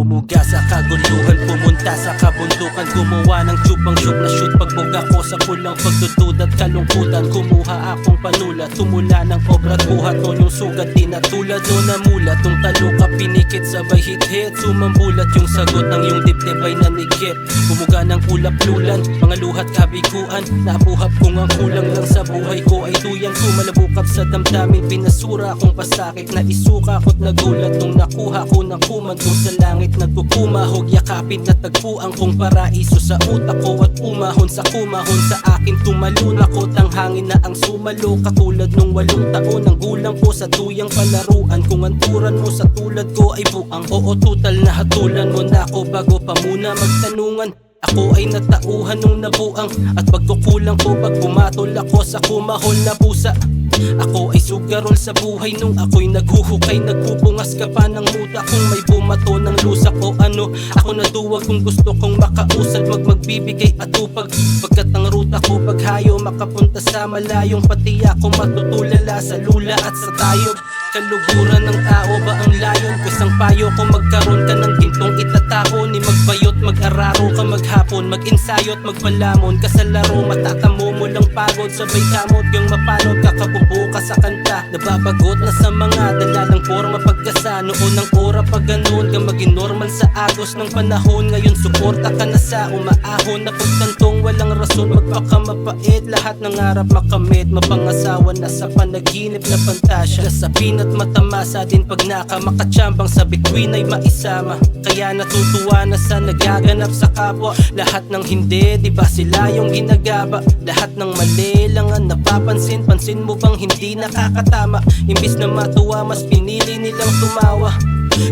Pumuga sa kaguluhan, pumunta sa kabundukan. Gumawa ng tsubang shoot na shoot. Pagbongga ko sa kulang pagdudud at kalungkutan. Kumuha akong panulat, tumula ng obra buhat. Noon yung sugat, tinatulad noon namulat Nung taluka, pinikit sabay hit-hit. Sumambulat yung sagot ng yung dibdib ay nanikip. Pumuga ng ulap-lulan, mga luhat kabiguan. Nabuhap kong ang kulang lang sa buhay ko tumalabukap sa damdamin Pinasura kong pasakit na isuka ko't nagulat Nung nakuha ko ng kumandong sa langit. Nagkukumahog yakapin na tagpuan kong paraiso sa utak ko At umahon sa kumahon sa akin. Tumalun ako ang hangin na ang sumalo Katulad nung walong taon. Ang gulang ko sa tuyang palaruan Kung ang turan mo sa tulad ko ay buang. Oo tutal na hatulan mo na ako Bago pa muna magtanungan. Ako ay natauhan nung nabuang At pagkukulang ko pag pumatol ako sa kumahol na pusa Ako ay sugarol sa buhay nung ako'y naghuhukay. Nagpupungas ka pa ng muta kung may bumato ng lusak o ano? Ako naduwag kung gusto kong makausad Mag magbibigay atupag Pagkat ang ruta ko paghayo Makapunta sa malayong pati ako matutulala Sa lula at sa tayo. Kaluguran ng tao ba ang layon? Kusang payo ko magkaroon ka maghapon Mag-insayot, magpalamon ka sa laro Matatamo mo lang pagod. Sabay kamot yung mapanod Kakabubo ka sa kanta Nababagot na sa mga dalalang forma pagkasa Noon ang ora pag ganun Ka maging normal sa agos ng panahon. Ngayon suporta ka na sa umaahon. Na pagtantong walang rason Magpaka mapait. Lahat ng harap makamit Mapangasawa na sa panaginip na pantasya. Nasapin at matamasa din pag naka Makachambang sa bituin ay maisama. Kaya natutuwa na sa nagaganap sa kapwa. Lahat ng hindi, di ba sila yung ginagaba? Lahat ng mali lang ang napapansin Pansin mo bang hindi nakakatama Imbis na matuwa, mas pinili nilang tumawa.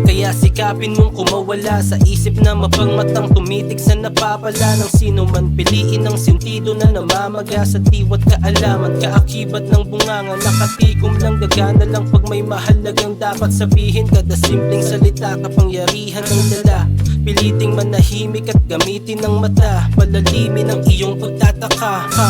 Kaya sikapin mong kumawala sa isip na mapangmatang tumitig sa napapala ng sino man. Piliin ang sentido na namamaga sa tiwat kaalaman. Kaakibat ng bunganga nakatikom lang gagana lang pag may mahalagang dapat sabihin. Kada simpleng salita kapangyarihan ng dala. Piliting manahimik at gamitin ng mata. Palalimin ang iyong pagtataka. Ha,